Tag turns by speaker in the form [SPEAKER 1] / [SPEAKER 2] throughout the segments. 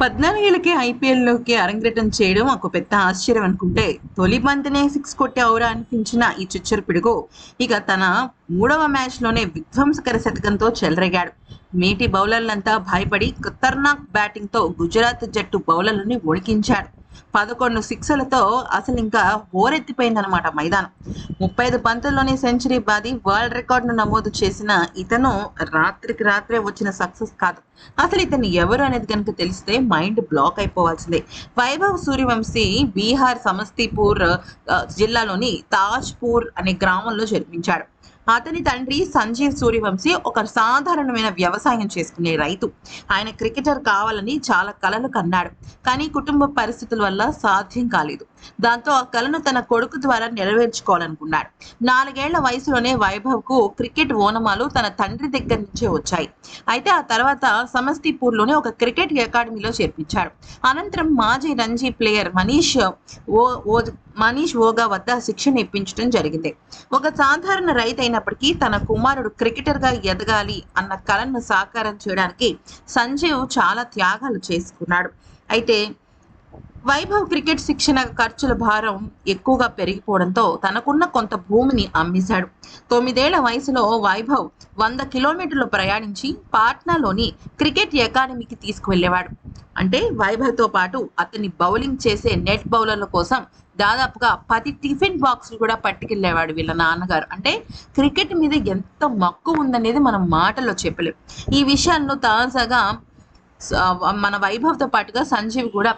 [SPEAKER 1] పద్నాలుగేళ్ళకే ఐపీఎల్లోకి అరంగేటం చేయడం ఒక పెద్ద ఆశ్చర్యం అనుకుంటే తొలి బంతినే సిక్స్ కొట్టే ఔరా అనిపించిన ఈ చిచ్చర్ పిడుగు. ఇక తన మూడవ మ్యాచ్లోనే విధ్వంసకర శతకంతో చెలరేగాడు. మేటి బౌలర్లంతా భయపడి ఖతర్నాక్ బ్యాటింగ్తో గుజరాత్ జట్టు బౌలర్లని ఒడికించాడు. పదకొండు సిక్స్లతో అసలు ఇంకా హోరెత్తిపోయిందనమాట మైదానం. ముప్పై ఐదు పంతుల్లోనే సెంచరీ బాది వరల్డ్ రికార్డును నమోదు చేసిన ఇతను రాత్రికి రాత్రే వచ్చిన సక్సెస్ కాదు. అసలు ఇతను ఎవరు అనేది కనుక తెలిస్తే మైండ్ బ్లాక్ అయిపోవాల్సిందే. వైభవ్ సూర్యవంశీ బీహార్ సమస్తీపూర్ జిల్లాలోని తాజ్పూర్ అనే గ్రామంలో జన్మించాడు. అతని తండ్రి సంజీవ్ సూర్యవంశీ ఒక సాధారణమైన వ్యవసాయం చేసుకునే రైతు. ఆయన క్రికెటర్ కావాలని చాలా కలలు కన్నాడు. కానీ కుటుంబ పరిస్థితుల వల్ల సాధ్యం కాలేదు. దాంతో ఆ కలను తన కొడుకు ద్వారా నెరవేర్చుకోవాలనుకున్నాడు. నాలుగేళ్ళ వయసులోనే వైభవ్కు క్రికెట్ ఓనమాలు తన తండ్రి దగ్గర నుంచే వచ్చాయి. అయితే ఆ తర్వాత సమస్తీపూర్లోనే ఒక క్రికెట్ అకాడమీలో చేర్పించాడు. అనంతరం మాజీ రంజీ ప్లేయర్ మనీష్ ఓ ఓ మనీష్ ఓగా వద్ద శిక్షణ ఇప్పించడం జరిగింది. ఒక సాధారణ రైతు అయినప్పటికీ తన కుమారుడు క్రికెటర్గా ఎదగాలి అన్న కలను సాకారం చేయడానికి సంజీవ్ చాలా త్యాగాలు చేసుకున్నాడు. అయితే వైభవ్ క్రికెట్ శిక్షణ ఖర్చుల భారం ఎక్కువగా పెరిగిపోవడంతో తనకున్న కొంత భూమిని అమ్మేశాడు. తొమ్మిదేళ్ళ వయసులో వైభవ్ వంద కిలోమీటర్లు ప్రయాణించి పాట్నాలోని క్రికెట్ అకాడమీకి తీసుకువెళ్ళేవాడు. అంటే వైభవ్తో పాటు అతన్ని బౌలింగ్ చేసే నెట్ బౌలర్ల కోసం దాదాపుగా పది టిఫిన్ బాక్సులు కూడా పట్టుకెళ్ళేవాడు వీళ్ళ నాన్నగారు. అంటే క్రికెట్ మీద ఎంత మక్కువ ఉందనేది మనం మాటల్లో చెప్పలేం. ఈ విషయాలను తాజాగా మన వైభవ్తో పాటుగా సంజీవ్ కూడా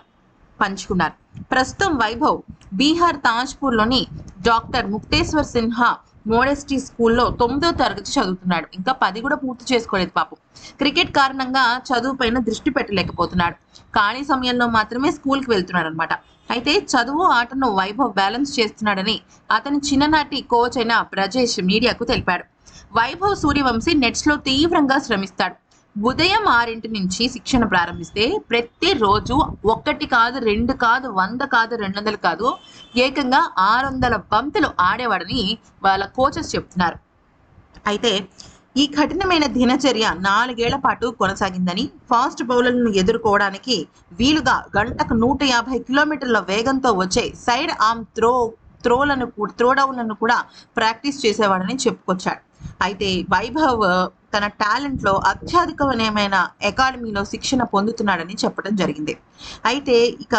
[SPEAKER 1] పంచుకున్నారు. ప్రస్తుతం వైభవ్ బీహార్ తాజ్పూర్లోని డాక్టర్ ముక్తేశ్వర్ సిన్హా మోడెస్టీ స్కూల్లో తొమ్మిదో తరగతి చదువుతున్నాడు. ఇంకా పది కూడా పూర్తి చేసుకోలేదు పాపం. క్రికెట్ కారణంగా చదువు పైన దృష్టి పెట్టలేకపోతున్నాడు. ఖాళీ సమయంలో మాత్రమే స్కూల్కి వెళ్తున్నాడు అనమాట అయితే చదువు ఆటను వైభవ్ బ్యాలెన్స్ చేస్తున్నాడని అతని చిన్ననాటి కోచ్ అయిన బ్రజేష్ మీడియాకు తెలిపాడు. వైభవ్ సూర్యవంశీ నెట్స్లో తీవ్రంగా శ్రమిస్తాడు. ఉదయం ఆరింటి నుంచి శిక్షణ ప్రారంభిస్తే ప్రతిరోజు ఒక్కటి కాదు రెండు కాదు వంద కాదు రెండు వందలు కాదు ఏకంగా ఆరు వందల బంతులు ఆడేవాడని వాళ్ళ కోచెస్ చెప్తున్నారు. అయితే ఈ కఠినమైన దినచర్య నాలుగేళ్ళ పాటు కొనసాగిందని ఫాస్ట్ బౌలర్లను ఎదుర్కోవడానికి వీలుగా గంటకు నూట యాభై కిలోమీటర్ల వేగంతో వచ్చే సైడ్ ఆర్మ్ త్రో త్రోలను త్రోడౌన్లను త్రో డౌన్లను కూడా ప్రాక్టీస్ చేసేవాడని చెప్పుకొచ్చాడు. అయితే వైభవ్ తన టాలెంట్లో అత్యధికమైన అకాడమీలో శిక్షణ పొందుతున్నాడని చెప్పడం జరిగింది. అయితే ఇక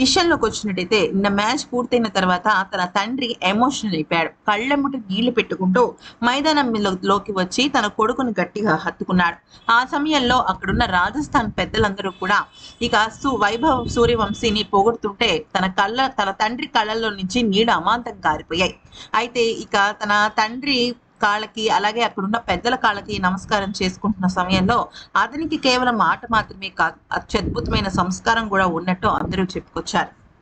[SPEAKER 1] విషయంలోకి వచ్చినట్టయితే నిన్న మ్యాచ్ పూర్తయిన తర్వాత తన తండ్రి ఎమోషనల్ అయిపోయాడు. కళ్ళెమ్మటి నీళ్ళు పెట్టుకుంటూ మైదానంలోకి వచ్చి తన కొడుకును గట్టిగా హత్తుకున్నాడు. ఆ సమయంలో అక్కడున్న రాజస్థాన్ పెద్దలందరూ కూడా ఇక సు వైభవ్ సూర్యవంశీని పొగుడుతుంటే తన కళ్ళ తన తండ్రి కళ్ళల్లో నుంచి నీళ్ళు అమాంతం కారిపోయాయి అయితే ఇక తన తండ్రి కాళ్ళకి అలాగే అక్కడున్న పెద్దల కాళ్ళకి నమస్కారం చేసుకుంటున్న సమయంలో అతనికి కేవలం ఆట మాత్రమే కాదు అత్యద్భుతమైన సంస్కారం కూడా ఉన్నట్టు అందరూ చెప్పుకొచ్చారు.